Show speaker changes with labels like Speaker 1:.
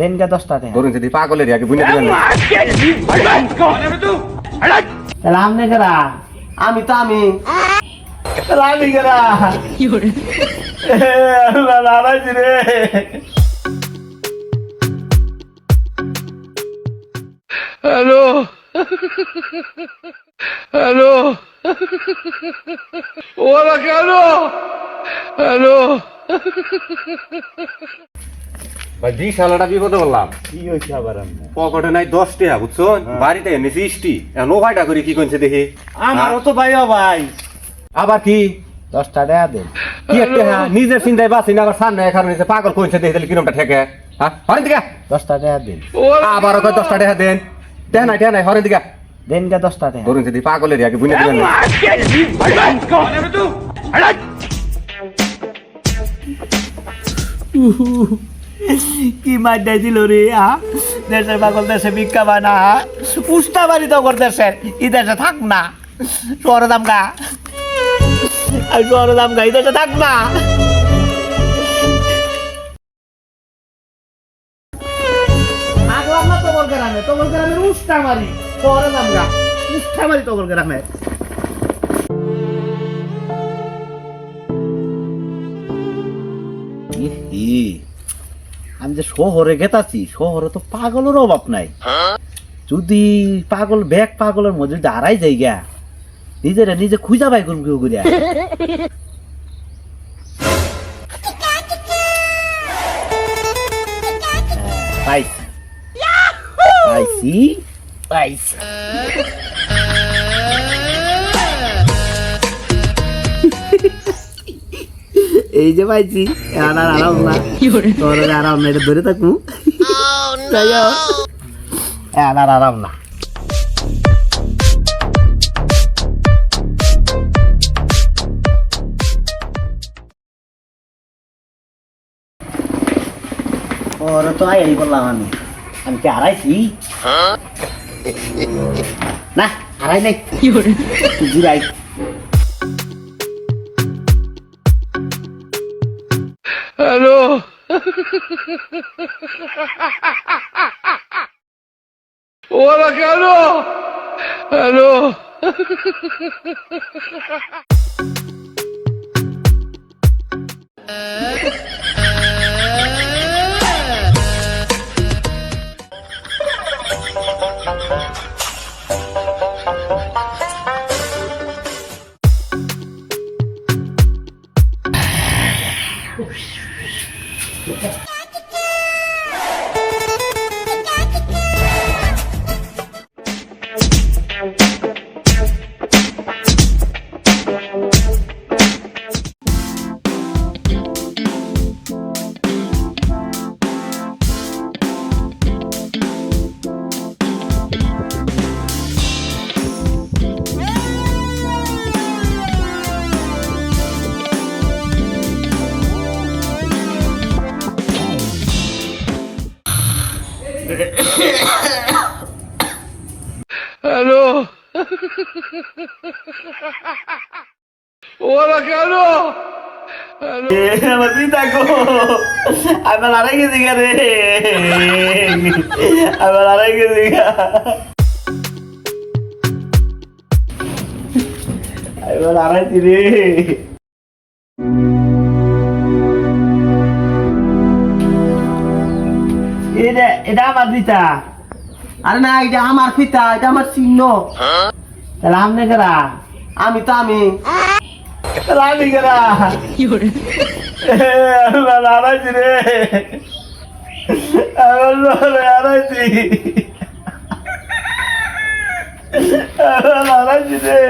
Speaker 1: দেন দশটা টাকা
Speaker 2: ধরুন যদি পাগলের আগে বুঝে দিবেন না।
Speaker 1: তাহলে কেরা আমি তো আমি। তাহলে রে।
Speaker 3: হ্যালো। হ্যালো। ওরা কেন? হ্যালো।
Speaker 2: ভাই দি শালাটা বিপদে বললাম
Speaker 1: কি হয়েছে আবার
Speaker 2: পকেটে নাই দশ টাকা বুঝছ বাড়িতে এনেছি ইষ্টি এখন ও ভাইটা করে কি করছে দেখি?
Speaker 1: আমারও তো ভাই ও ভাই।
Speaker 2: আবার কি?
Speaker 1: দশটা টাকা দেন।
Speaker 2: কি একটা হ্যাঁ, নিজের চিন্তায় বাঁচি না আবার সামনে এখন এসে পাগল কইছে দেখি তাহলে কিরমটা ঠেকে। হ্যাঁ হরেন দিকে।
Speaker 1: দশটা টাকা দেন।
Speaker 2: আবার কয় দশটা টাকা দেন। দেন নাই দেন নাই হরেন দিকে।
Speaker 1: দেন কে দশটা টাকা
Speaker 2: ধরুন যদি পাগলের আগে বুঝে দিবেন। না
Speaker 1: কি মাড্ডাই দিল রে, আ? দেশের পাগল দেশে ভিক্ষা বানা উস্তা বাড়ি তো দেশের ই দেশে থাক না। শহরে দাম গা। আমি শহরে দাম গা, ই দেশে থাক না। তোমার গ্রামে, তোমার মারি মারি তোমার গ্রামে। আমি যে শহরে গেতাছি শহরে তো পাগলের অভাব নাই। যদি পাগল ব্যাগ পাগলের মধ্যে যদি হারাই যাই গা নিজেরা নিজে খুঁজা পাই করুন কেউ পাইছি। পাইছি। পাইছি। এই যে পাইছি আর আর আরাম না। তোর আর আরাম না এটা ধরে থাকু যাই আর আর আরাম না। ওরা তো আই বললাম আমি। আমি কি হারাইছি? না হারাই নাই। জিরাই।
Speaker 3: হ্যালো ওরা কেন হ্যালো হ্যালো। ওরা কেন?
Speaker 1: আমার পিতা গো আমার আড়াই গেছি গা রে। আমার আড়াই গেছি গা আমার আড়াইছি রে এটা আমার পিতা। আরে না এটা আমার পিতা এটা আমার চিহ্ন। তাহলে আপনি কেরা? আমি তো আমি। তাহলে আমি কেরা? আল্লাহ নারাজ রে। আল্লাহ নারাজি। আল্লাহ নারাজ রে।